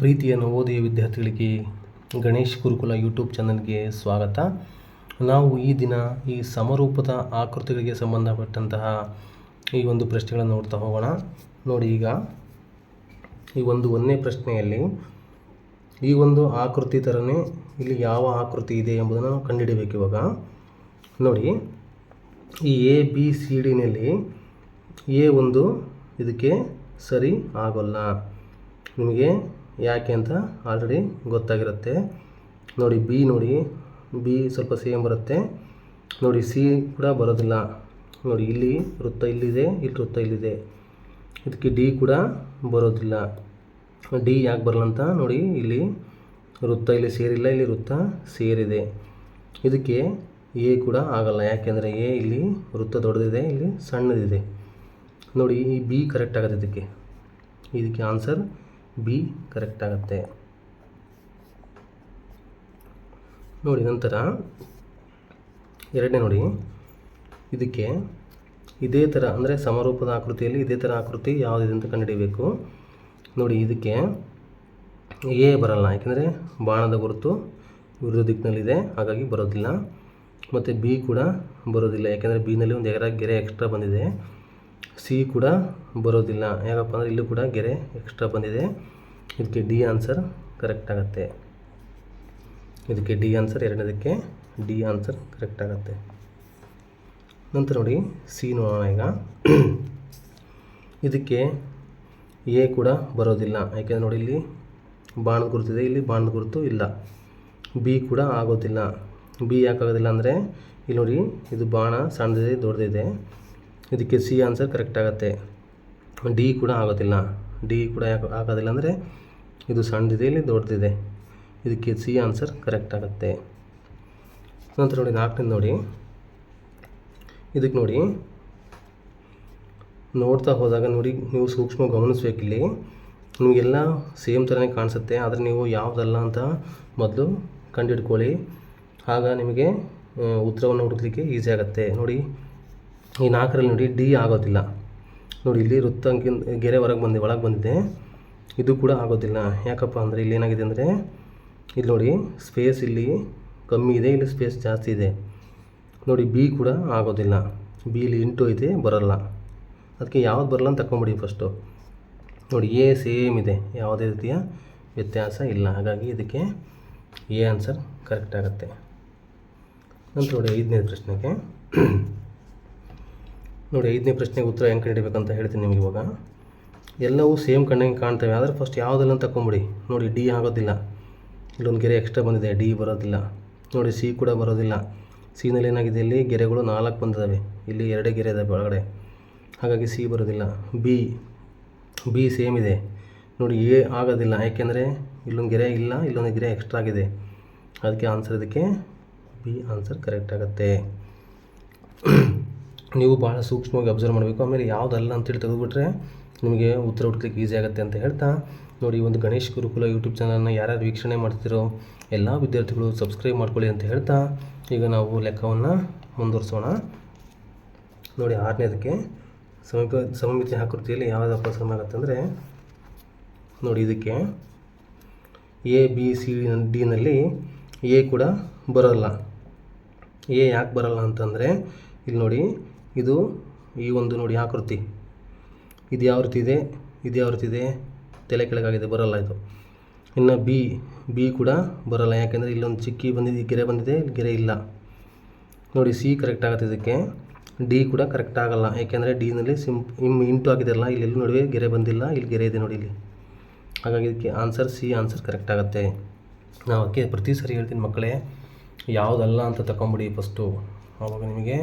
ಪ್ರೀತಿಯ ನವೋದಯ ವಿದ್ಯಾರ್ಥಿಗಳಿಗೆ ಗಣೇಶ್ ಗುರುಕುಲ ಯೂಟ್ಯೂಬ್ ಚಾನಲ್ಗೆ ಸ್ವಾಗತ. ನಾವು ಈ ದಿನ ಈ ಸಮರೂಪದ ಆಕೃತಿಗಳಿಗೆ ಸಂಬಂಧಪಟ್ಟಂತಹ ಈ ಒಂದು ಪ್ರಶ್ನೆಗಳನ್ನು ನೋಡ್ತಾ ಹೋಗೋಣ. ನೋಡಿ ಈಗ, ಈ ಒಂದು ಒಂದನೇ ಪ್ರಶ್ನೆಯಲ್ಲಿ ಈ ಒಂದು ಆಕೃತಿ ಥರನೇ ಇಲ್ಲಿ ಯಾವ ಆಕೃತಿ ಇದೆ ಎಂಬುದನ್ನು ನಾವು ಕಂಡುಹಿಡಿಯಬೇಕು ಇವಾಗ. ನೋಡಿ, ಈ ಎ ಬಿ ಸಿ ಡಿನಲ್ಲಿ ಎ ಒಂದು ಇದಕ್ಕೆ ಸರಿ ಆಗೋಲ್ಲ. ನಿಮಗೆ ಯಾಕೆ ಅಂತ ಆಲ್ರೆಡಿ ಗೊತ್ತಾಗಿರುತ್ತೆ. ನೋಡಿ ಬಿ ನೋಡಿ ಬಿ ಸ್ವಲ್ಪ ಸೇಮ್ ಬರುತ್ತೆ. ನೋಡಿ ಸಿ ಕೂಡ ಬರೋದಿಲ್ಲ. ನೋಡಿ ಇಲ್ಲಿ ವೃತ್ತ ಇಲ್ಲಿದೆ, ಇಲ್ಲಿ ವೃತ್ತ ಇಲ್ಲಿದೆ. ಇದಕ್ಕೆ ಡಿ ಕೂಡ ಬರೋದಿಲ್ಲ. ಡಿ ಯಾಕೆ ಬರಲ್ಲ ಅಂತ ನೋಡಿ, ಇಲ್ಲಿ ವೃತ್ತ ಇಲ್ಲಿ ಸೇರಿಲ್ಲ, ಇಲ್ಲಿ ವೃತ್ತ ಸೇರಿದೆ. ಇದಕ್ಕೆ ಎ ಕೂಡ ಆಗಲ್ಲ. ಯಾಕೆಂದರೆ ಎ ಇಲ್ಲಿ ವೃತ್ತ ದೊಡ್ಡದಿದೆ, ಇಲ್ಲಿ ಸಣ್ಣದಿದೆ. ನೋಡಿ ಈ ಬಿ ಕರೆಕ್ಟ್ ಆಗುತ್ತೆ ಇದಕ್ಕೆ. ಇದಕ್ಕೆ ಆನ್ಸರ್ ಬಿ ಕರೆಕ್ಟ್ ಆಗುತ್ತೆ. ನೋಡಿ, ನಂತರ ಎರಡನೇ ನೋಡಿ. ಇದಕ್ಕೆ ಇದೇ ಥರ ಅಂದರೆ ಸಮರೂಪದ ಆಕೃತಿಯಲ್ಲಿ ಇದೇ ಥರ ಆಕೃತಿ ಯಾವುದಿದೆ ಅಂತ ಕಂಡುಹಿಡಿಯಬೇಕು ನೋಡಿ, ಇದಕ್ಕೆ ಎ ಬರಲ್ಲ, ಯಾಕೆಂದರೆ ಬಾಣದ ಗುರುತು ವಿರುದ್ಧ ದಿಕ್ಕಿನಲ್ಲಿದೆ, ಹಾಗಾಗಿ ಬರೋದಿಲ್ಲ. ಮತ್ತು ಬಿ ಕೂಡ ಬರೋದಿಲ್ಲ, ಯಾಕೆಂದರೆ ಬಿನಲ್ಲಿ ಒಂದು ಎರ ಗೆರೆ ಎಕ್ಸ್ಟ್ರಾ ಬಂದಿದೆ. ಸಿ ಕೂಡ ಬರೋದಿಲ್ಲ. ಯಾಕಪ್ಪ ಅಂದರೆ ಇಲ್ಲೂ ಕೂಡ ಗೆರೆ ಎಕ್ಸ್ಟ್ರಾ ಬಂದಿದೆ. ಇದಕ್ಕೆ ಡಿ ಆನ್ಸರ್ ಕರೆಕ್ಟ್ ಆಗುತ್ತೆ. ಇದಕ್ಕೆ ಡಿ ಆನ್ಸರ್ ಎರಡನೇದಕ್ಕೆ ಡಿ ಆನ್ಸರ್ ಕರೆಕ್ಟ್ ಆಗುತ್ತೆ. ನಂತರ ನೋಡಿ ಸಿ ನೋಡೋಣ ಈಗ. ಇದಕ್ಕೆ ಎ ಕೂಡ ಬರೋದಿಲ್ಲ. ಯಾಕೆಂದರೆ ನೋಡಿ ಇಲ್ಲಿ ಬಾಣದ ಗುರುತಿದೆ ಇಲ್ಲಿ ಬಾಣದ ಗುರುತು ಇಲ್ಲ. ಬಿ ಕೂಡ ಆಗೋದಿಲ್ಲ. ಬಿ ಯಾಕಾಗೋದಿಲ್ಲ ಅಂದರೆ ಇಲ್ಲಿ ನೋಡಿ ಇದು ಬಾಣ ಸಣ್ಣದಿದೆ, ದೊಡ್ಡದಿದೆ. ಇದಕ್ಕೆ ಸಿ ಆನ್ಸರ್ ಕರೆಕ್ಟ್ ಆಗುತ್ತೆ. ಡಿ ಕೂಡ ಆಗೋದಿಲ್ಲ. ಡಿ ಕೂಡ ಯಾಕೆ ಆಗೋದಿಲ್ಲ ಅಂದರೆ ಇದು ಸಣ್ಣದಿದೆ ಇಲ್ಲಿ ದೊಡ್ಡದಿದೆ. ಇದಕ್ಕೆ ಸಿ ಆನ್ಸರ್ ಕರೆಕ್ಟ್ ಆಗುತ್ತೆ. ನಂತರ ನೋಡಿ ನಾಲ್ಕನೇ ನೋಡಿ. ಇದಕ್ಕೆ ನೋಡಿ. ನೋಡ್ತಾ ಹೋದಾಗ ನೋಡಿ, ನೀವು ಸೂಕ್ಷ್ಮ ಗಮನಿಸ್ಬೇಕಿಲ್ಲಿ. ನಿಮಗೆಲ್ಲ ಸೇಮ್ ಥರನೇ ಕಾಣಿಸುತ್ತೆ, ಆದರೆ ನೀವು ಯಾವುದಲ್ಲ ಅಂತ ಮೊದಲು ಕಂಡುಹಿಡ್ಕೊಳ್ಳಿ. ಆಗ ನಿಮಗೆ ಉತ್ತರವನ್ನು ಹುಡುಕಲಿಕ್ಕೆ ಈಸಿ ಆಗುತ್ತೆ. ನೋಡಿ. ಈ ನಾಲ್ಕರಲ್ಲಿ ನೋಡಿ ಡಿ ಆಗೋದಿಲ್ಲ. ನೋಡಿ ಇಲ್ಲಿ ವೃತ್ತಂಕಿ ಗೆರೆ ಹೊರಗೆ ಬಂದಿದೆ ಒಳಗೆ ಬಂದಿದೆ. ಇದು ಕೂಡ ಆಗೋದಿಲ್ಲ. ಯಾಕಪ್ಪ ಅಂದರೆ ಇಲ್ಲಿ ಏನಾಗಿದೆ ಅಂದರೆ, ಇಲ್ಲಿ ನೋಡಿ ಸ್ಪೇಸ್ ಇಲ್ಲಿ ಕಮ್ಮಿ ಇದೆ, ಇಲ್ಲಿ ಸ್ಪೇಸ್ ಜಾಸ್ತಿ ಇದೆ. ನೋಡಿ ಬಿ ಕೂಡ ಆಗೋದಿಲ್ಲ. ಬಿ ಇಲ್ಲಿ ಇಂಟು ಐತೆ ಬರೋಲ್ಲ. ಅದಕ್ಕೆ ಯಾವ್ದು ಬರಲ್ಲ ಅಂತ ತಗೊಂಬಿಡಿ ಫಸ್ಟು ನೋಡಿ ಎ ಸೇಮ್ ಇದೆ. ಯಾವುದೇ ರೀತಿಯ ವ್ಯತ್ಯಾಸ ಇಲ್ಲ. ಹಾಗಾಗಿ ಇದಕ್ಕೆ ಎ ಆನ್ಸರ್ ಕರೆಕ್ಟ್ ಆಗುತ್ತೆ. ನಂತರ ನೋಡಿ ಐದನೇ ಪ್ರಶ್ನೆಗೆ. ನೋಡಿ, ಐದನೇ ಪ್ರಶ್ನೆಗೆ ಉತ್ತರ ಹೆಂಗೆ ಕಂಡಿಬೇಕಂತ ಹೇಳ್ತೀನಿ ನಿಮಗೆ ಇವಾಗ. ಎಲ್ಲವೂ ಸೇಮ್ ಕಂಡಂಗೆ ಕಾಣ್ತವೆ, ಆದರೆ ಫಸ್ಟ್ ಯಾವುದೆಲ್ಲ ತಗೊಂಬಿಡಿ ನೋಡಿ ಡಿ ಆಗೋದಿಲ್ಲ. ಇಲ್ಲೊಂದು ಗೆರೆ ಎಕ್ಸ್ಟ್ರಾ ಬಂದಿದೆ ಡಿ ಬರೋದಿಲ್ಲ. ನೋಡಿ ಸಿ ಕೂಡ ಬರೋದಿಲ್ಲ. ಸಿನಲ್ಲಿ ಏನಾಗಿದೆ, ಇಲ್ಲಿ ಗೆರೆಗಳು ನಾಲ್ಕು ಬಂದಿದ್ದಾವೆ ಇಲ್ಲಿ ಎರಡೇ ಗೆರೆ ಇದೆ ಒಳಗಡೆ. ಹಾಗಾಗಿ ಸಿ ಬರೋದಿಲ್ಲ. ಬಿ ಬಿ ಸೇಮ್ ಇದೆ. ನೋಡಿ ಎ ಆಗೋದಿಲ್ಲ. ಯಾಕೆಂದರೆ ಇಲ್ಲೊಂದು ಗೆರೆ ಇಲ್ಲ, ಇಲ್ಲೊಂದು ಗೆರೆ ಎಕ್ಸ್ಟ್ರಾ ಆಗಿದೆ. ಅದಕ್ಕೆ ಆನ್ಸರ್ ಇದಕ್ಕೆ ಬಿ ಆನ್ಸರ್ ಕರೆಕ್ಟ್ ಆಗುತ್ತೆ. ನೀವು ಭಾಳ ಸೂಕ್ಷ್ಮವಾಗಿ ಅಬ್ಸರ್ವ್ ಮಾಡಬೇಕು. ಆಮೇಲೆ ಯಾವುದಲ್ಲ ಅಂತೇಳಿ ತೆಗೆದುಬಿಟ್ರೆ ನಿಮಗೆ ಉತ್ತರ ಹುಡ್ಲಿಕ್ಕೆ ಈಸಿ ಆಗುತ್ತೆ ಅಂತ ಹೇಳ್ತಾ ನೋಡಿ ಒಂದು ಗಣೇಶ್ ಗುರುಕುಲ ಯೂಟ್ಯೂಬ್ ಚಾನಲ್ನ ಯಾರ್ಯಾರು ವೀಕ್ಷಣೆ ಮಾಡ್ತಿರೋ ಎಲ್ಲ ವಿದ್ಯಾರ್ಥಿಗಳು ಸಬ್ಸ್ಕ್ರೈಬ್ ಮಾಡ್ಕೊಳ್ಳಿ ಅಂತ ಹೇಳ್ತಾ ಈಗ ನಾವು ಲೆಕ್ಕವನ್ನು ಮುಂದುವರಿಸೋಣ. ನೋಡಿ, ಆರನೇದಕ್ಕೆ ಸಮೀಪ ಸಮಿತಿ ಆಕೃತಿಯಲ್ಲಿ ಯಾವುದಪ್ಪ ಸಮ ಆಗುತ್ತೆ ಅಂದರೆ ನೋಡಿ, ಇದಕ್ಕೆ ಎ ಬಿ ಸಿ ಡಿನಲ್ಲಿ ಎ ಕೂಡ ಬರೋಲ್ಲ. ಎ ಯಾಕೆ ಬರಲ್ಲ ಅಂತಂದರೆ, ಇಲ್ಲಿ ನೋಡಿ ಇದು ಈ ಒಂದು ನೋಡಿ ಆಕೃತಿ ಇದು ಯಾವ ರೀತಿ ಇದೆ? ಇದು ಯಾವ ರೀತಿ ಇದೆ? ತಲೆ ಕೆಳಗಾಗಿದೆ, ಬರಲ್ಲ ಇದು. ಇನ್ನು ಬಿ ಬಿ ಕೂಡ ಬರಲ್ಲ. ಯಾಕೆಂದರೆ ಇಲ್ಲೊಂದು ಚಿಕ್ಕಿ ಬಂದಿದೆ, ಗೆರೆ ಬಂದಿದೆ, ಗೆರೆ ಇಲ್ಲ. ನೋಡಿ, ಸಿ ಕರೆಕ್ಟ್ ಆಗುತ್ತೆ ಇದಕ್ಕೆ. ಡಿ ಕೂಡ ಕರೆಕ್ಟ್ ಆಗಲ್ಲ. ಯಾಕೆಂದರೆ ಡಿನಲ್ಲಿ ಸಿಂಪ್ ಇಮ್ ಇಂಟು ಆಗಿದೆಲ್ಲ ಇಲ್ಲಿ ಎಲ್ಲೂ ನಡುವೆ ಗೆರೆ ಬಂದಿಲ್ಲ, ಇಲ್ಲಿ ಗೆರೆ ಇದೆ ನೋಡಿ ಇಲ್ಲಿ. ಹಾಗಾಗಿ ಇದಕ್ಕೆ ಆನ್ಸರ್ ಸಿ, ಆನ್ಸರ್ ಕರೆಕ್ಟ್ ಆಗುತ್ತೆ. ನಾವು ಅದಕ್ಕೆ ಪ್ರತಿ ಸರಿ ಹೇಳ್ತೀನಿ ಮಕ್ಕಳೇ. ಯಾವುದಲ್ಲ ಅಂತ ತಗೊಂಬಿಡಿ ಫಸ್ಟು ಆವಾಗ ನಿಮಗೆ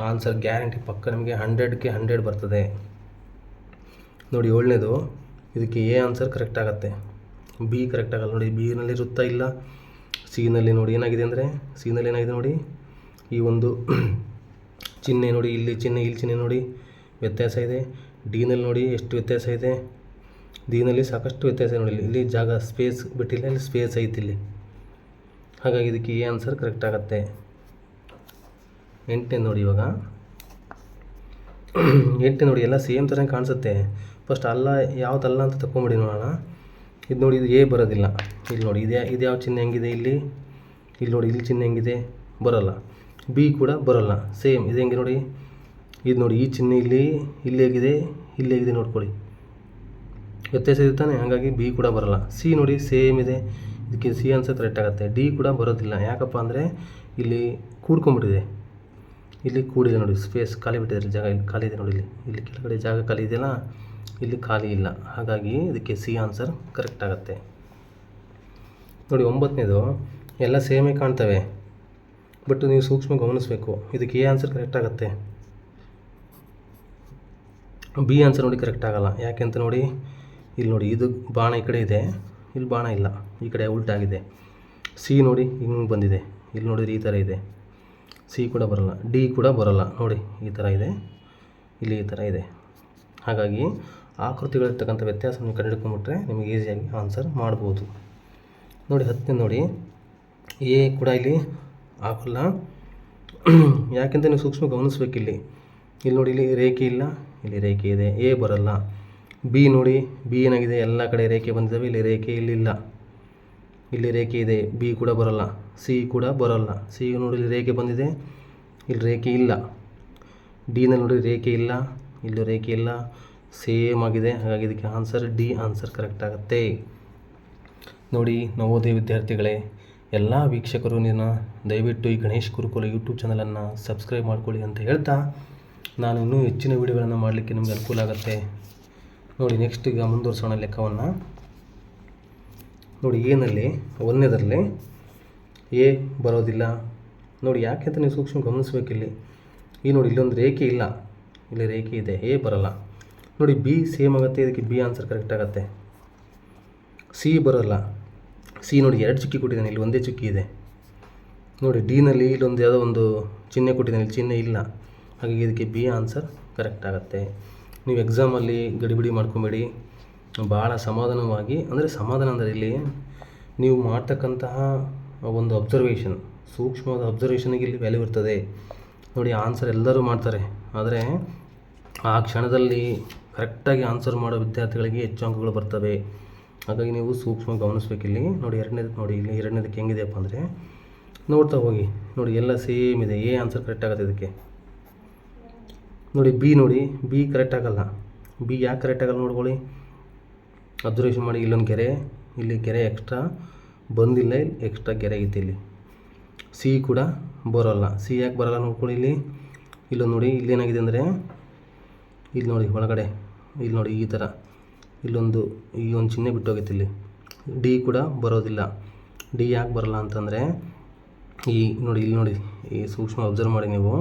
ಆನ್ಸರ್ ಗ್ಯಾರಂಟಿ ಪಕ್ಕ ನಿಮಗೆ ಹಂಡ್ರೆಡ್ಗೆ ಹಂಡ್ರೆಡ್ ಬರ್ತದೆ. ನೋಡಿ ಏಳನೇದು, ಇದಕ್ಕೆ ಎ ಆನ್ಸರ್ ಕರೆಕ್ಟ್ ಆಗುತ್ತೆ. ಬಿ ಕರೆಕ್ಟ್ ಆಗಲ್ಲ ನೋಡಿ, ಬಿನಲ್ಲಿ ವೃತ್ತ ಇಲ್ಲ. ಸಿನಲ್ಲಿ ನೋಡಿ ಏನಾಗಿದೆ ಅಂದರೆ, ಸಿನಲ್ಲಿ ಏನಾಗಿದೆ ನೋಡಿ, ಈ ಒಂದು ಚಿಹ್ನೆ ನೋಡಿ, ಇಲ್ಲಿ ಚಿಹ್ನೆ ಇಲ್ಲಿ ಚಿಹ್ನೆ ನೋಡಿ, ವ್ಯತ್ಯಾಸ ಇದೆ. ಡಿನಲ್ಲಿ ನೋಡಿ ಎಷ್ಟು ವ್ಯತ್ಯಾಸ ಇದೆ. ಡಿನಲ್ಲಿ ಸಾಕಷ್ಟು ವ್ಯತ್ಯಾಸ ನೋಡಿ, ಇಲ್ಲಿ. ಜಾಗ ಸ್ಪೇಸ್ ಬಿಟ್ಟಿಲ್ಲ, ಇಲ್ಲಿ ಸ್ಪೇಸ್ ಐತಿ ಇಲ್ಲಿ. ಹಾಗಾಗಿ ಇದಕ್ಕೆ ಎ ಆನ್ಸರ್ ಕರೆಕ್ಟ್ ಆಗುತ್ತೆ. ಎಂಟನೇ ನೋಡಿ ಇವಾಗ. ಎಂಟನೇ ನೋಡಿ, ಎಲ್ಲ ಸೇಮ್ ಥರ ಕಾಣಿಸುತ್ತೆ. ಫಸ್ಟ್ ಅಲ್ಲ ಯಾವುದಲ್ಲ ಅಂತ ತಕೊಂಬಿಡಿ ನೋಡೋಣ. ಇದು ನೋಡಿ, ಇದು ಎ ಬರೋದಿಲ್ಲ. ಇಲ್ಲಿ ನೋಡಿ, ಇದು ಇದು ಯಾವ ಚಿಹ್ನೆ ಹೆಂಗಿದೆ ಇಲ್ಲಿ? ಇಲ್ಲಿ ನೋಡಿ, ಇಲ್ಲಿ ಚಿಹ್ನೆ ಹೆಂಗಿದೆ? ಬರೋಲ್ಲ. ಬಿ ಕೂಡ ಬರೋಲ್ಲ. ಸೇಮ್ ಇದು ಹೆಂಗೆ ನೋಡಿ? ಇದು ನೋಡಿ, ಈ ಚಿಹ್ನೆ ಇಲ್ಲಿ ಇಲ್ಲಿ ಹೇಗಿದೆ? ಇಲ್ಲಿ ಹೇಗಿದೆ ನೋಡ್ಕೊಳ್ಳಿ. ವ್ಯತ್ಯಾಸ ಇದೆ ತಾನೆ? ಹಾಗಾಗಿ ಬಿ ಕೂಡ ಬರೋಲ್ಲ. ಸಿ ನೋಡಿ ಸೇಮ್ ಇದೆ. ಇದಕ್ಕೆ ಸಿ ಆನ್ಸರ್ ಕರೆಕ್ಟ್ ಆಗುತ್ತೆ. ಡಿ ಕೂಡ ಬರೋದಿಲ್ಲ. ಯಾಕಪ್ಪ ಅಂದರೆ, ಇಲ್ಲಿ ಕೂಡ್ಕೊಂಬಿಟ್ಟಿದೆ ಇಲ್ಲಿ ಕೂಡಿದೆ ನೋಡಿ ಸ್ಪೇಸ್ ಖಾಲಿ ಬಿಟ್ಟಿದೆ ಜಾಗ, ಇಲ್ಲಿ ಖಾಲಿ ಇದೆ ನೋಡಿ ಇಲ್ಲಿ. ಇಲ್ಲಿ ಕೆಳಗಡೆ ಜಾಗ ಖಾಲಿ ಇದೆಯಲ್ಲ, ಇಲ್ಲಿ ಖಾಲಿ ಇಲ್ಲ. ಹಾಗಾಗಿ ಇದಕ್ಕೆ ಸಿ ಆನ್ಸರ್ ಕರೆಕ್ಟ್ ಆಗುತ್ತೆ. ನೋಡಿ, ಒಂಬತ್ತನೇದು, ಎಲ್ಲ ಸೇಮೇ ಕಾಣ್ತವೆ ಬಟ್ ನೀವು ಸೂಕ್ಷ್ಮ ಗಮನಿಸಬೇಕು. ಇದಕ್ಕೆ ಎ ಆನ್ಸರ್ ಕರೆಕ್ಟ್ ಆಗುತ್ತೆ. ಬಿ ಆನ್ಸರ್ ನೋಡಿ ಕರೆಕ್ಟ್ ಆಗಲ್ಲ. ಯಾಕೆಂತ ನೋಡಿ, ಇಲ್ಲಿ ನೋಡಿ, ಇದು ಬಾಣ ಈ ಕಡೆ ಇದೆ, ಇಲ್ಲಿ ಬಾಣ ಇಲ್ಲ. ಈ ಕಡೆ ಉಲ್ಟಾಗಿದೆ. ಸಿ ನೋಡಿ ಹಿಂಗೆ ಬಂದಿದೆ. ಇಲ್ಲಿ ನೋಡಿದ್ರೆ ಈ ಥರ ಇದೆ. ಸಿ ಕೂಡ ಬರಲ್ಲ ಡಿ ಕೂಡ ಬರಲ್ಲ. ನೋಡಿ, ಈ ಥರ ಇದೆ. ಇಲ್ಲಿ ಈ ಥರ ಇದೆ. ಹಾಗಾಗಿ ಆಕೃತಿಗಳಿರ್ತಕ್ಕಂಥ ವ್ಯತ್ಯಾಸವನ್ನು ಕಂಡುಕೊಂಡ್ಬಿಟ್ರೆ ನಿಮಗೆ ಈಸಿಯಾಗಿ ಆನ್ಸರ್ ಮಾಡ್ಬೋದು. ನೋಡಿ, ಹತ್ತನೇ ನೋಡಿ. ಎ ಕೂಡ ಇಲ್ಲಿ ಹಾಕಲ್ಲ. ಯಾಕೆಂತ ನೀವು ಸೂಕ್ಷ್ಮ ಗಮನಿಸ್ಬೇಕಿಲ್ಲಿ. ಇಲ್ಲಿ ನೋಡಿ, ಇಲ್ಲಿ ರೇಖೆ ಇಲ್ಲ, ಇಲ್ಲಿ ರೇಖೆ ಇದೆ. ಎ ಬರಲ್ಲ. ಬಿ ನೋಡಿ ಬಿ ಏನಾಗಿದೆ? ಎಲ್ಲ ಕಡೆ ರೇಖೆ ಬಂದಿದ್ದಾವೆ, ಇಲ್ಲಿ ರೇಖೆ ಇಲ್ಲಿಲ್ಲ ಇಲ್ಲಿ. ರೇಖೆ ಇದೆ ಬಿ ಕೂಡ ಬರಲ್ಲ. ಸಿ ಕೂಡ ಬರೋಲ್ಲ. ಸಿ ನೋಡಿ, ಇಲ್ಲಿ ರೇಖೆ ಬಂದಿದೆ. ಇಲ್ಲಿ ರೇಖೆ ಇಲ್ಲ. ಡಿನಲ್ಲಿ ನೋಡಿ ರೇಖೆ ಇಲ್ಲ. ಇಲ್ಲಿ ರೇಖೆ ಇಲ್ಲ. ಸೇಮ್ ಆಗಿದೆ. ಹಾಗಾಗಿ ಇದಕ್ಕೆ ಆನ್ಸರ್ ಡಿ ಆನ್ಸರ್ ಕರೆಕ್ಟ್ ಆಗುತ್ತೆ. ನೋಡಿ, ನವೋದಯ ವಿದ್ಯಾರ್ಥಿಗಳೇ, ಎಲ್ಲ ವೀಕ್ಷಕರು ನಿನ್ನ ದಯವಿಟ್ಟು ಈ ಗಣೇಶ್ ಗುರುಕುಲ ಯೂಟ್ಯೂಬ್ ಚಾನಲನ್ನು ಸಬ್ಸ್ಕ್ರೈಬ್ ಮಾಡ್ಕೊಳ್ಳಿ ಅಂತ ಹೇಳ್ತಾ, ನಾನು ಇನ್ನೂ ಹೆಚ್ಚಿನ ವೀಡಿಯೋಗಳನ್ನು ಮಾಡಲಿಕ್ಕೆ ನಿಮಗೆ ಅನುಕೂಲ ಆಗುತ್ತೆ. ನೋಡಿ ನೆಕ್ಸ್ಟ್ ಈಗ ಮುಂದುವರ್ಸೋಣ ಲೆಕ್ಕವನ್ನು. ನೋಡಿ ಏನಲ್ಲಿ ಒಂದನೇದರಲ್ಲಿ ಎ ಬರೋದಿಲ್ಲ. ನೋಡಿ, ಯಾಕೆ ಅಂತ ನೀವು ಸೂಕ್ಷ್ಮ ಗಮನಿಸ್ಬೇಕಿಲ್ಲಿ? ಈ ನೋಡಿ, ಇಲ್ಲೊಂದು ರೇಖೆ ಇಲ್ಲ. ಇಲ್ಲಿ ರೇಖೆ ಇದೆ. ಎ ಬರಲ್ಲ. ನೋಡಿ, ಬಿ ಸೇಮ್ ಆಗುತ್ತೆ, ಇದಕ್ಕೆ ಬಿ ಆನ್ಸರ್ ಕರೆಕ್ಟ್ ಆಗುತ್ತೆ. ಸಿ ಬರೋಲ್ಲ. ಸಿ ನೋಡಿ, ಎರಡು ಚುಕ್ಕಿ ಕೊಟ್ಟಿದ್ದಾನೆ, ಇಲ್ಲಿ ಒಂದೇ ಚುಕ್ಕಿ ಇದೆ. ನೋಡಿ ಡಿನಲ್ಲಿ ಇಲ್ಲೊಂದು ಯಾವುದೋ ಒಂದು ಚಿಹ್ನೆ ಕೊಟ್ಟಿದ್ದಾನೆ, ಇಲ್ಲಿ ಚಿಹ್ನೆ ಇಲ್ಲ. ಹಾಗಾಗಿ ಇದಕ್ಕೆ ಬಿ ಆನ್ಸರ್ ಕರೆಕ್ಟ್ ಆಗುತ್ತೆ. ನೀವು ಎಕ್ಸಾಮಲ್ಲಿ ಗಡಿಬಿಡಿ ಮಾಡ್ಕೊಬೇಡಿ. ಭಾಳ ಸಮಾಧಾನವಾಗಿ, ಅಂದರೆ ಸಮಾಧಾನ ಅಂದರೆ ಇಲ್ಲಿ, ನೀವು ಮಾಡ್ತಕ್ಕಂತಹ ಒಂದು ಅಬ್ಸರ್ವೇಷನ್ ಸೂಕ್ಷ್ಮವಾದ ಅಬ್ಸರ್ವೇಷನ್ಗೆ ಇಲ್ಲಿ ವ್ಯಾಲ್ಯೂ ಇರ್ತದೆ. ನೋಡಿ ಆನ್ಸರ್ ಎಲ್ಲರೂ ಮಾಡ್ತಾರೆ. ಆದರೆ, ಆ ಕ್ಷಣದಲ್ಲಿ ಕರೆಕ್ಟಾಗಿ ಆನ್ಸರ್ ಮಾಡೋ ವಿದ್ಯಾರ್ಥಿಗಳಿಗೆ ಹೆಚ್ಚು ಅಂಕಗಳು ಬರ್ತವೆ. ಹಾಗಾಗಿ ನೀವು ಸೂಕ್ಷ್ಮ ಗಮನಿಸ್ಬೇಕಿಲ್ಲಿ ನೋಡಿ, ಎರಡನೇದು, ನೋಡಿ, ಇಲ್ಲಿ ಎರಡನೇದಕ್ಕೆ ಹೆಂಗಿದೆಯಪ್ಪ ಅಂದರೆ, ನೋಡ್ತಾ ಹೋಗಿ. ನೋಡಿ, ಎಲ್ಲ ಸೇಮ್ ಇದೆ. ಎ ಆನ್ಸರ್ ಕರೆಕ್ಟ್ ಆಗುತ್ತೆ ಇದಕ್ಕೆ. ನೋಡಿ ಬಿ ನೋಡಿ ಬಿ ಕರೆಕ್ಟ್ ಆಗಲ್ಲ. ಬಿ ಯಾಕೆ ಕರೆಕ್ಟ್ ಆಗಲ್ಲ ನೋಡ್ಕೊಳ್ಳಿ. ಅಬ್ಸರ್ವೇಷನ್ ಮಾಡಿ, ಇಲ್ಲೊಂದು ಕೆರೆ, ಇಲ್ಲಿ ಕೆರೆ ಎಕ್ಸ್ಟ್ರಾ ಬಂದಿಲ್ಲ ಇಲ್ಲಿ ಎಕ್ಸ್ಟ್ರಾ ಗೆರೆ ಐತೆ ಇಲ್ಲಿ. ಸಿ ಕೂಡ ಬರೋಲ್ಲ. ಸಿ ಯಾಕೆ ಬರೋಲ್ಲ ನೋಡ್ಕೊಳ್ಳಿ ಇಲ್ಲಿ. ಇಲ್ಲೊಂದು ನೋಡಿ, ಇಲ್ಲೇನಾಗಿದೆ ಅಂದರೆ, ಇಲ್ಲಿ ನೋಡಿ ಒಳಗಡೆ, ಇಲ್ಲಿ ನೋಡಿ ಈ ಥರ ಇಲ್ಲೊಂದು, ಈ ಒಂದು ಚಿಹ್ನೆ ಬಿಟ್ಟೋಗೈತೆ ಇಲ್ಲಿ. ಡಿ ಕೂಡ ಬರೋದಿಲ್ಲ. ಡಿ ಯಾಕೆ ಬರಲ್ಲ ಅಂತಂದರೆ, ಈ ನೋಡಿ, ಇಲ್ಲಿ ನೋಡಿ, ಈ ಸೂಕ್ಷ್ಮ ಅಬ್ಸರ್ವ್ ಮಾಡಿ ನೀವು.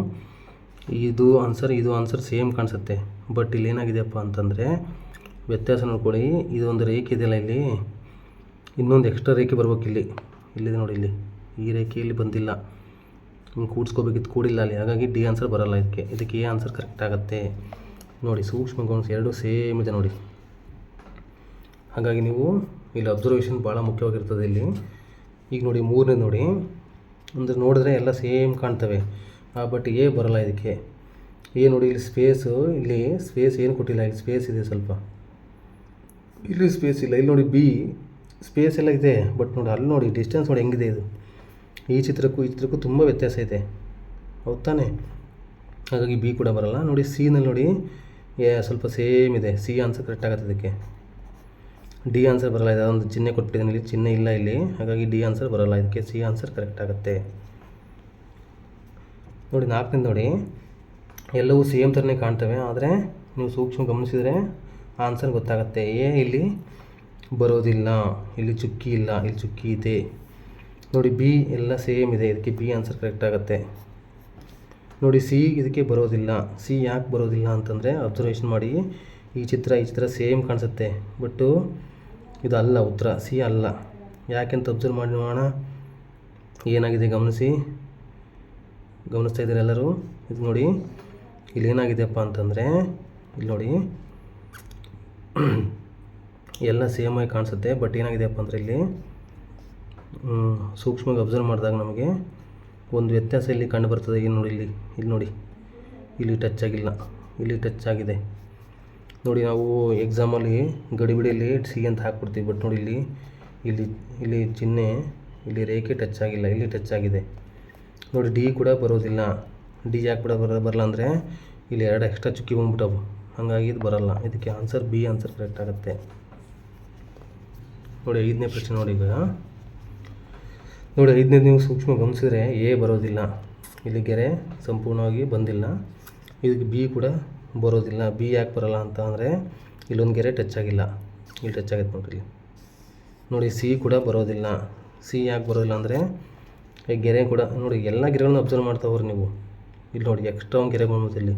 ಇದು ಆನ್ಸರ್ ಇದು ಆನ್ಸರ್ ಸೇಮ್ ಕಾಣಿಸುತ್ತೆ. ಬಟ್ ಇಲ್ಲಿ ಏನಾಗಿದೆಯಪ್ಪ ಅಂತಂದರೆ, ವ್ಯತ್ಯಾಸ ನೋಡ್ಕೊಳ್ಳಿ. ಇದೊಂದು ರೇಖೆ ಇದೆಯಲ್ಲ ಇಲ್ಲಿ. ಇನ್ನೊಂದು ಎಕ್ಸ್ಟ್ರಾ ರೇಖೆ ಬರ್ಬೇಕು ಇಲ್ಲಿ. ಇಲ್ಲಿದೆ ನೋಡಿ ಇಲ್ಲಿ. ಈ ರೇಖೆ ಇಲ್ಲಿ ಬಂದಿಲ್ಲ. ಹಿಂಗೆ ಕೂಡಿಸ್ಕೋಬೇಕಿತ್ತು, ಕೂಡಿಲ್ಲ ಅಲ್ಲಿ. ಹಾಗಾಗಿ ಡಿ ಆನ್ಸರ್ ಬರಲ್ಲ ಇದಕ್ಕೆ. ಇದಕ್ಕೆ ಎ ಆನ್ಸರ್ ಕರೆಕ್ಟ್ ಆಗುತ್ತೆ. ನೋಡಿ, ಸೂಕ್ಷ್ಮ ಗೌಣಸ್ ಎರಡು ಸೇಮ್ ಇದೆ ನೋಡಿ. ಹಾಗಾಗಿ ನೀವು ಇಲ್ಲಿ ಅಬ್ಸರ್ವೇಷನ್ ಭಾಳ ಮುಖ್ಯವಾಗಿರ್ತದೆ ಇಲ್ಲಿ. ಈಗ ನೋಡಿ ಮೂರನೇ ನೋಡಿ. ಅಂದರೆ ನೋಡಿದ್ರೆ ಎಲ್ಲ ಸೇಮ್ ಕಾಣ್ತವೆ. ಬಟ್ ಎ ಬರಲ್ಲ ಇದಕ್ಕೆ. ಎ ನೋಡಿ ಇಲ್ಲಿ ಸ್ಪೇಸು ಇಲ್ಲಿ ಸ್ಪೇಸ್ ಏನು ಕೊಟ್ಟಿಲ್ಲ. ಇಲ್ಲಿ ಸ್ಪೇಸ್ ಇದೆ ಸ್ವಲ್ಪ. ಇಲ್ಲಿ ಸ್ಪೇಸ್ ಇಲ್ಲ. ಇಲ್ಲಿ ನೋಡಿ ಬಿ ಸ್ಪೇಸ್ ಎಲ್ಲ ಇದೆ ಬಟ್ ನೋಡಿ ಅಲ್ಲಿ ನೋಡಿ ಡಿಸ್ಟೆನ್ಸ್ ನೋಡಿ ಹೆಂಗಿದೆ ಇದು. ಈ ಚಿತ್ರಕ್ಕೂ ಈ ಚಿತ್ರಕ್ಕೂ ತುಂಬ ವ್ಯತ್ಯಾಸ ಇದೆ. ಹೌದು ತಾನೇ? ಹಾಗಾಗಿ ಬಿ ಕೂಡ ಬರಲ್ಲ. ನೋಡಿ ಸಿನಲ್ಲಿ ನೋಡಿ, ಏ, ಸ್ವಲ್ಪ ಸೇಮ್ ಇದೆ. ಸಿ ಆನ್ಸರ್ ಕರೆಕ್ಟ್ ಆಗುತ್ತೆ ಇದಕ್ಕೆ. ಡಿ ಆನ್ಸರ್ ಬರಲ್ಲ. ಇದೆ ಅದೊಂದು ಚಿಹ್ನೆ ಕೊಟ್ಬಿಟ್ಟಿದ್ದೀನಿ ಇಲ್ಲಿ. ಚಿಹ್ನೆ ಇಲ್ಲ ಇಲ್ಲಿ. ಹಾಗಾಗಿ ಡಿ ಆನ್ಸರ್ ಬರಲ್ಲ. ಇದಕ್ಕೆ ಸಿ ಆನ್ಸರ್ ಕರೆಕ್ಟ್ ಆಗುತ್ತೆ. ನೋಡಿ, ನಾಲ್ಕನೇದು ನೋಡಿ. ಎಲ್ಲವೂ ಸೇಮ್ ಥರನೇ ಕಾಣ್ತವೆ, ಆದರೆ ನೀವು ಸೂಕ್ಷ್ಮ ಗಮನಿಸಿದರೆ ಆನ್ಸರ್ ಗೊತ್ತಾಗುತ್ತೆ. ಏ, ಇಲ್ಲಿ ಬರೋದಿಲ್ಲ, ಇಲ್ಲಿ ಚುಕ್ಕಿ ಇಲ್ಲ, ಇಲ್ಲಿ ಚುಕ್ಕಿ ಇದೆ. ನೋಡಿ ಬಿ ಎಲ್ಲ ಸೇಮ್ ಇದೆ. ಇದಕ್ಕೆ ಬಿ ಆನ್ಸರ್ ಕರೆಕ್ಟ್ ಆಗುತ್ತೆ. ನೋಡಿ ಸಿ ಇದಕ್ಕೆ ಬರೋದಿಲ್ಲ. ಸಿ ಯಾಕೆ ಬರೋದಿಲ್ಲ ಅಂತಂದರೆ ಅಬ್ಸರ್ವೇಷನ್ ಮಾಡಿ. ಈ ಚಿತ್ರ ಈ ಚಿತ್ರ ಸೇಮ್ ಕಾಣಿಸುತ್ತೆ. ಬಟ್ಟು ಇದು ಅಲ್ಲ ಉತ್ತರ. ಸಿ ಅಲ್ಲ. ಯಾಕೆಂತ ಅಬ್ಸರ್ವ್ ಮಾಡಿ ನೋಡೋಣ. ಏನಾಗಿದೆ ಗಮನಿಸಿ. ಗಮನಿಸ್ತಾ ಇದ್ದಾರೆ ಎಲ್ಲರೂ? ಇದು ನೋಡಿ, ಇಲ್ಲಿ ಏನಾಗಿದೆಯಪ್ಪ ಅಂತಂದರೆ, ಇಲ್ಲಿ ನೋಡಿ. ಎಲ್ಲ ಸೇಮಾಗಿ ಕಾಣಿಸುತ್ತೆ. ಬಟ್ ಏನಾಗಿದೆಯಪ್ಪ ಅಂದರೆ ಇಲ್ಲಿ ಸೂಕ್ಷ್ಮವಾಗಿ ಅಬ್ಸರ್ವ್ ಮಾಡಿದಾಗ ನಮಗೆ ಒಂದು ವ್ಯತ್ಯಾಸ ಇಲ್ಲಿ ಕಂಡು ಬರ್ತದೆ. ಇಲ್ಲಿ ನೋಡಿ, ಇಲ್ಲಿ ಇಲ್ಲಿ ನೋಡಿ. ಇಲ್ಲಿ ಟಚ್ ಆಗಿಲ್ಲ. ಇಲ್ಲಿ ಟಚ್ ಆಗಿದೆ. ನೋಡಿ, ನಾವು ಎಕ್ಸಾಮಲ್ಲಿ ಗಡಿಬಿಡಿಯಲ್ಲಿ ಸಿ ಅಂತ ಹಾಕ್ಬಿಡ್ತೀವಿ. ಬಟ್ ನೋಡಿ, ಇಲ್ಲಿ ಇಲ್ಲಿ ಇಲ್ಲಿ ಚಿಹ್ನೆ, ಇಲ್ಲಿ ರೇಖೆ ಟಚ್ ಆಗಿಲ್ಲ. ಇಲ್ಲಿ ಟಚ್ ಆಗಿದೆ. ನೋಡಿ ಡಿ ಕೂಡ ಬರೋದಿಲ್ಲ. ಡಿ ಯಾಕೆ ಕೂಡ ಬರ, ಬರಲ್ಲ ಅಂದರೆ ಇಲ್ಲಿ ಎರಡು ಎಕ್ಸ್ಟ್ರಾ ಚುಕ್ಕಿ ಬಂದ್ಬಿಟ್ಟವು. ಹಾಗಾಗಿ ಇದು ಬರಲ್ಲ. ಇದಕ್ಕೆ ಆನ್ಸರ್ ಬಿ ಆನ್ಸರ್ ಕರೆಕ್ಟ್ ಆಗುತ್ತೆ. ನೋಡಿ, ಐದನೇ ಪ್ರಶ್ನೆ ನೋಡಿ ಈಗ. ನೋಡಿ, ಐದನೇ ನೀವು ಸೂಕ್ಷ್ಮ ಗಮನಿಸಿದ್ರೆ ಎ ಬರೋದಿಲ್ಲ. ಇಲ್ಲಿ ಗೆರೆ ಸಂಪೂರ್ಣವಾಗಿ ಬಂದಿಲ್ಲ. ಇದಕ್ಕೆ ಬಿ ಕೂಡ ಬರೋದಿಲ್ಲ. ಬಿ ಯಾಕೆ ಬರಲ್ಲ ಅಂತ ಅಂದರೆ ಇಲ್ಲೊಂದು ಗೆರೆ ಟಚ್ ಆಗಿಲ್ಲ. ಇಲ್ಲಿ ಟಚ್ ಆಗೈತೆ ನೋಡಿರಿ. ನೋಡಿ, ಸಿ ಕೂಡ ಬರೋದಿಲ್ಲ. ಸಿ ಯಾಕೆ ಬರೋದಿಲ್ಲ ಅಂದರೆ ಈ ಗೆರೆ ಕೂಡ, ನೋಡಿ, ಎಲ್ಲ ಗೆರೆಗಳನ್ನ ಅಬ್ಸರ್ವ್ ಮಾಡ್ತಾ ಹೋಗ್ರಿ ನೀವು. ಇಲ್ಲಿ ನೋಡಿ ಎಕ್ಸ್ಟ್ರಾ ಒಂದು ಗೆರೆ ಬಂದ್ಬಿಟ್ಟು ಇಲ್ಲಿ.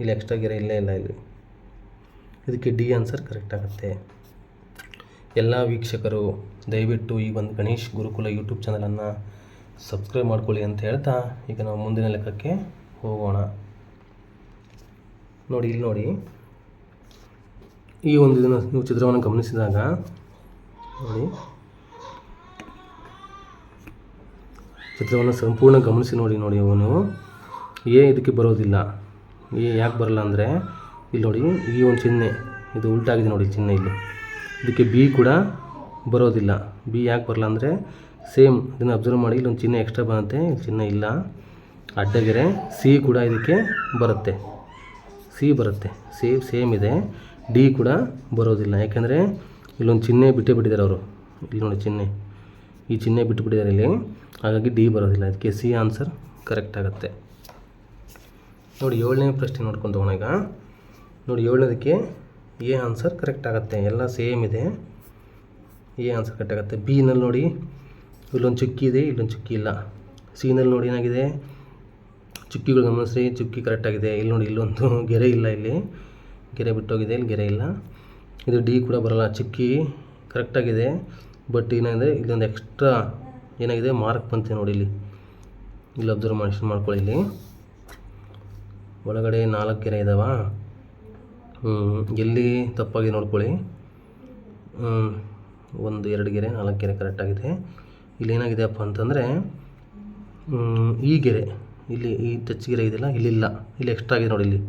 ಇಲ್ಲಿ ಎಕ್ಸ್ಟ್ರಾ ಗೆರೆ ಇಲ್ಲೇ ಇಲ್ಲ ಇಲ್ಲಿ. ಇದಕ್ಕೆ ಡಿ ಆನ್ಸರ್ ಕರೆಕ್ಟ್ ಆಗುತ್ತೆ. ಎಲ್ಲ ವೀಕ್ಷಕರು, ದಯವಿಟ್ಟು ಈ ಒಂದು ಗಣೇಶ್ ಗುರುಕುಲ ಯೂಟ್ಯೂಬ್ ಚಾನಲನ್ನು ಸಬ್ಸ್ಕ್ರೈಬ್ ಮಾಡ್ಕೊಳ್ಳಿ ಅಂತ ಹೇಳ್ತಾ ಈಗ ನಾವು ಮುಂದಿನ ಲೆಕ್ಕಕ್ಕೆ ಹೋಗೋಣ. ನೋಡಿ, ಇಲ್ಲಿ ನೋಡಿ. ಈ ಒಂದು ಇದನ್ನು ನೀವು ಚಿತ್ರವನ್ನು ಗಮನಿಸಿದಾಗ, ನೋಡಿ. ಚಿತ್ರವನ್ನು ಸಂಪೂರ್ಣ ಗಮನಿಸಿ ನೋಡಿ ನೋಡಿ ಅವನು. ಏ, ಇದಕ್ಕೆ ಬರೋದಿಲ್ಲ. ಏ, ಯಾಕೆ ಬರಲ್ಲ ಅಂದರೆ, ಇಲ್ಲಿ ನೋಡಿ, ಈ ಒಂದು ಚಿಹ್ನೆ, ಇದು ಉಲ್ಟಾಗಿದೆ ನೋಡಿ ಚಿಹ್ನೆ ಇಲ್ಲಿ. ಇದಕ್ಕೆ ಬಿ ಕೂಡ ಬರೋದಿಲ್ಲ. ಬಿ ಯಾಕೆ ಬರಲ್ಲ ಅಂದರೆ ಸೇಮ್ ಇದನ್ನು ಅಬ್ಸರ್ವ್ ಮಾಡಿ, ಇಲ್ಲೊಂದು ಚಿಹ್ನೆ ಎಕ್ಸ್ಟ್ರಾ ಬರುತ್ತೆ ಚಿಹ್ನೆ ಇಲ್ಲ. ಅಡ್ಡಗೆರೆ ಸಿ ಕೂಡ ಇದಕ್ಕೆ ಬರುತ್ತೆ. ಸಿ ಬರುತ್ತೆ. ಸಿ ಸೇಮ್ ಇದೆ. ಡಿ ಕೂಡ ಬರೋದಿಲ್ಲ. ಯಾಕೆಂದರೆ ಇಲ್ಲೊಂದು ಚಿಹ್ನೆ ಬಿಟ್ಟೇ ಬಿಟ್ಟಿದ್ದಾರೆ ಅವರು. ಇಲ್ಲಿ ನೋಡಿ ಚಿಹ್ನೆ. ಈ ಚಿಹ್ನೆ ಬಿಟ್ಟು ಬಿಟ್ಟಿದ್ದಾರೆ ಇಲ್ಲಿ. ಹಾಗಾಗಿ ಡಿ ಬರೋದಿಲ್ಲ. ಅದಕ್ಕೆ ಸಿ ಆನ್ಸರ್ ಕರೆಕ್ಟ್ ಆಗುತ್ತೆ. ನೋಡಿ ಏಳನೇ ಪ್ರಶ್ನೆ ನೋಡ್ಕೊಂಡು ಹೋಗೋಣ ಈಗ. ನೋಡಿ ಏಳನೇದಕ್ಕೆ ಎ ಆನ್ಸರ್ ಕರೆಕ್ಟ್ ಆಗುತ್ತೆ. ಎಲ್ಲ ಸೇಮ್ ಇದೆ. ಎ ಆನ್ಸರ್ ಕರೆಕ್ಟ್ ಆಗುತ್ತೆ. ಬಿನಲ್ಲಿ ನೋಡಿ. ಇಲ್ಲೊಂದು ಚುಕ್ಕಿ ಇದೆ, ಇಲ್ಲೊಂದು ಚುಕ್ಕಿ ಇಲ್ಲ. ಸಿನಲ್ಲಿ ನೋಡಿ ಏನಾಗಿದೆ? ಚುಕ್ಕಿಗಳು ಗಮನಿಸಿ ಚುಕ್ಕಿ ಕರೆಕ್ಟಾಗಿದೆ ಇಲ್ಲಿ ನೋಡಿ, ಇಲ್ಲೊಂದು ಗೆರೆ ಇಲ್ಲ ಇಲ್ಲಿ. ಗೆರೆ ಬಿಟ್ಟೋಗಿದೆ, ಇಲ್ಲಿ ಗೆರೆ ಇಲ್ಲ. ಇದು ಡಿ ಕೂಡ ಬರಲ್ಲ. ಚುಕ್ಕಿ ಕರೆಕ್ಟಾಗಿದೆ ಬಟ್ ಏನಾಗಿದೆ? ಇಲ್ಲೊಂದು ಎಕ್ಸ್ಟ್ರಾ ಏನಾಗಿದೆ? ಮಾರ್ಕ್ ಬಂತೆ ನೋಡಿ ಇಲ್ಲಿ. ಇಲ್ಲಿ ಅಬ್ಸರ್ವ್ ಮಾಡಿ ಮಾಡ್ಕೊಳ್ಳಿ ಇಲ್ಲಿ. ಒಳಗಡೆ ನಾಲ್ಕು ಗೆರೆ ಇದಾವ? ಎಲ್ಲಿ ತಪ್ಪಾಗಿದೆ ನೋಡ್ಕೊಳ್ಳಿ. ಒಂದು, ಎರಡು ಗೆರೆ, ನಾಲ್ಕು ಗೆರೆ ಕರೆಕ್ಟಾಗಿದೆ ಇಲ್ಲಿ ಏನಾಗಿದೆಯಪ್ಪ ಅಂತಂದರೆ ಈ ಗೆರೆ, ಇಲ್ಲಿ ಈ ಟಚ್ ಗೆರೆ ಇದೆಯಲ್ಲ ಇಲ್ಲಿಲ್ಲ ಇಲ್ಲಿ. ಎಕ್ಸ್ಟ್ರಾ ಆಗಿದೆ ನೋಡಿ ಇಲ್ಲಿ.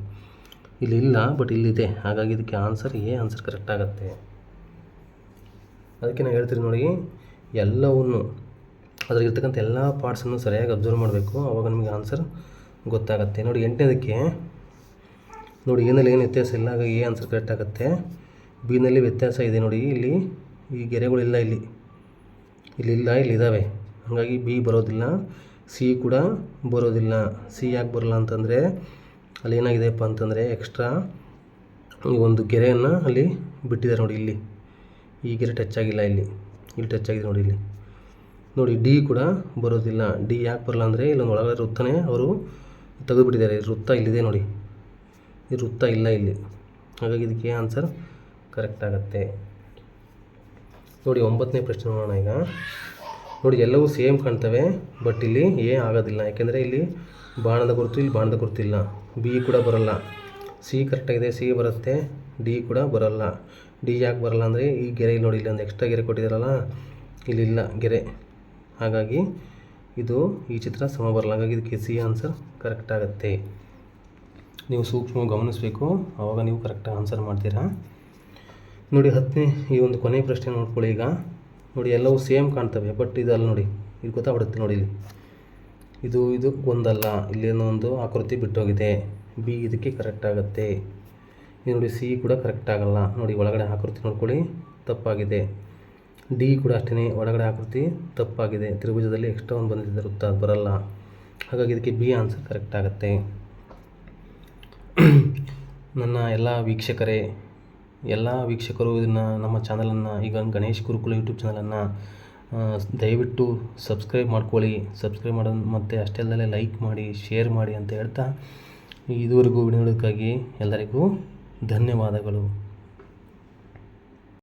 ಇಲ್ಲಿ ಇಲ್ಲ ಬಟ್ ಇಲ್ಲಿದೆ ಹಾಗಾಗಿ ಇದಕ್ಕೆ ಆನ್ಸರ್ ಎ ಆನ್ಸರ್ ಕರೆಕ್ಟ್ ಆಗುತ್ತೆ. ಅದಕ್ಕೆ ನಾನು ಹೇಳ್ತೀನಿ ನೋಡಿ, ಎಲ್ಲವನ್ನು ಅದ್ರಾಗಿರ್ತಕ್ಕಂಥ ಎಲ್ಲ ಪಾರ್ಟ್ಸನ್ನು ಸರಿಯಾಗಿ ಅಬ್ಸರ್ವ್ ಮಾಡಬೇಕು. ಅವಾಗ ನಿಮಗೆ ಆನ್ಸರ್ ಗೊತ್ತಾಗುತ್ತೆ. ನೋಡಿ, ಎಂಟನೇದಕ್ಕೆ ನೋಡಿ ಏನಲ್ಲಿ ಏನು ವ್ಯತ್ಯಾಸ ಇಲ್ಲ ಹಾಗಾಗಿ ಎ ಆನ್ಸರ್ ಕರೆಕ್ಟ್ ಆಗುತ್ತೆ. ಬಿನಲ್ಲಿ ವ್ಯತ್ಯಾಸ ಇದೆ ನೋಡಿ, ಇಲ್ಲಿ ಈ ಗೆರೆಗಳಿಲ್ಲ ಇಲ್ಲಿ ಇಲ್ಲಿ. ಇಲ್ಲ ಇಲ್ಲಿ ಇದ್ದಾವೆ ಹಾಗಾಗಿ ಬಿ ಬರೋದಿಲ್ಲ ಸಿ ಕೂಡ ಬರೋದಿಲ್ಲ. ಸಿ ಯಾಕೆ ಬರಲ್ಲ ಅಂತಂದರೆ, ಅಲ್ಲಿ ಏನಾಗಿದೆಯಪ್ಪ ಅಂತಂದರೆ ಎಕ್ಸ್ಟ್ರಾ ಒಂದು ಗೆರೆಯನ್ನು ಅಲ್ಲಿ ಬಿಟ್ಟಿದ್ದಾರೆ ನೋಡಿ ಇಲ್ಲಿ. ಈ ಗೆರೆ ಟಚ್ ಆಗಿಲ್ಲ ಇಲ್ಲಿ. ಇಲ್ಲಿ ಟಚ್ ಆಗಿದೆ ನೋಡಿ ಇಲ್ಲಿ. ನೋಡಿ ಡಿ ಕೂಡ ಬರೋದಿಲ್ಲ. ಡಿ ಯಾಕೆ ಬರಲ್ಲ ಅಂದರೆ ಇಲ್ಲೊಂದು ಒಳಗಡೆ ವೃತ್ತನೇ ಅವರು ತೆಗೆದುಬಿಟ್ಟಿದ್ದಾರೆ. ವೃತ್ತ ಇಲ್ಲಿದೆ ನೋಡಿ. ಈ ಇಲ್ಲ ಇಲ್ಲಿ. ಹಾಗಾಗಿ ಇದಕ್ಕೆ ಆನ್ಸರ್ ಕರೆಕ್ಟ್ ಆಗುತ್ತೆ. ನೋಡಿ, ಒಂಬತ್ತನೇ ಪ್ರಶ್ನೆ ನೋಡೋಣ ಈಗ. ನೋಡಿ, ಎಲ್ಲವೂ ಸೇಮ್ ಕಾಣ್ತವೆ ಬಟ್ ಇಲ್ಲಿ ಎ ಆಗೋದಿಲ್ಲ. ಯಾಕೆಂದರೆ ಇಲ್ಲಿ ಬಾಣದ ಗುರುತು ಇಲ್ಲಿ, ಬಾಣದ ಗುರುತು ಇಲ್ಲ. ಬಿ ಕೂಡ ಬರಲ್ಲ. ಸಿ ಕರೆಕ್ಟಾಗಿದೆ ಸಿ ಬರುತ್ತೆ ಡಿ ಕೂಡ ಬರಲ್ಲ. ಡಿ ಯಾಕೆ ಬರಲ್ಲ ಅಂದರೆ, ಈ ಗೆರೆ ಇಲ್ಲಿ ನೋಡಿ, ಇಲ್ಲಿ ಒಂದು ಎಕ್ಸ್ಟ್ರಾ ಗೆರೆ ಕೊಟ್ಟಿದ್ದಾರಲ್ಲ ಇಲ್ಲಿಲ್ಲ ಗೆರೆ. ಹಾಗಾಗಿ ಇದು ಈ ಚಿತ್ರ ಸಮ ಬರಲ್ಲ. ಹಾಗಾಗಿ ಇದಕ್ಕೆ ಸಿ ಆನ್ಸರ್ ಕರೆಕ್ಟ್ ಆಗುತ್ತೆ. ನೀವು ಸೂಕ್ಷ್ಮ ಗಮನಿಸಬೇಕು. ಆವಾಗ ನೀವು ಕರೆಕ್ಟಾಗಿ ಆನ್ಸರ್ ಮಾಡ್ತೀರಾ. ನೋಡಿ, ಹತ್ತನೇ, ಈ ಒಂದು ಕೊನೆ ಪ್ರಶ್ನೆ ನೋಡ್ಕೊಳ್ಳಿ ಈಗ. ನೋಡಿ, ಎಲ್ಲವೂ ಸೇಮ್ ಕಾಣ್ತವೆ ಬಟ್ ಇದಲ್ಲ ನೋಡಿ, ಇದು ಗೊತ್ತಾಗ್ಬಿಡುತ್ತೆ ನೋಡಿ ಇಲ್ಲಿ. ಇದು ಇದು ಒಂದಲ್ಲ ಇಲ್ಲೇನೋ ಒಂದು ಆಕೃತಿ ಬಿಟ್ಟೋಗಿದೆ. ಬಿ ಇದಕ್ಕೆ ಕರೆಕ್ಟ್ ಆಗುತ್ತೆ. ಇದು ನೋಡಿ ಸಿ ಕೂಡ ಕರೆಕ್ಟ್ ಆಗಲ್ಲ. ನೋಡಿ, ಒಳಗಡೆ ಆಕೃತಿ ನೋಡ್ಕೊಳ್ಳಿ, ತಪ್ಪಾಗಿದೆ. ಡಿ ಕೂಡ ಅಷ್ಟೇ ಒಳಗಡೆ ಆಕೃತಿ ತಪ್ಪಾಗಿದೆ. ತ್ರಿಭುಜದಲ್ಲಿ ಎಕ್ಸ್ಟ್ರಾ ಒಂದು ಬಂದಿದೆ ವೃತ್ತ ಬರಲ್ಲ. ಹಾಗಾಗಿ ಇದಕ್ಕೆ ಬಿ ಆನ್ಸರ್ ಕರೆಕ್ಟ್ ಆಗುತ್ತೆ. ನನ್ನ ಎಲ್ಲ ವೀಕ್ಷಕರೇ, ಎಲ್ಲ ವೀಕ್ಷಕರು ಇದನ್ನು ನಮ್ಮ ಚಾನಲನ್ನು, ಈಗ ಗಣೇಶ್ ಗುರುಕುಲ ಯೂಟ್ಯೂಬ್ ಚಾನಲನ್ನು ದಯವಿಟ್ಟು ಸಬ್ಸ್ಕ್ರೈಬ್ ಮಾಡ್ಕೊಳ್ಳಿ. ಸಬ್ಸ್ಕ್ರೈಬ್ ಮಾಡೋದು ಮತ್ತು ಅಷ್ಟೇ ಲೈಕ್ ಮಾಡಿ, ಶೇರ್ ಮಾಡಿ ಅಂತ ಹೇಳ್ತಾ ಇದುವರೆಗೂ ವಿಡಿಯೋದಕ್ಕಾಗಿ ಎಲ್ಲರಿಗೂ ಧನ್ಯವಾದಗಳು.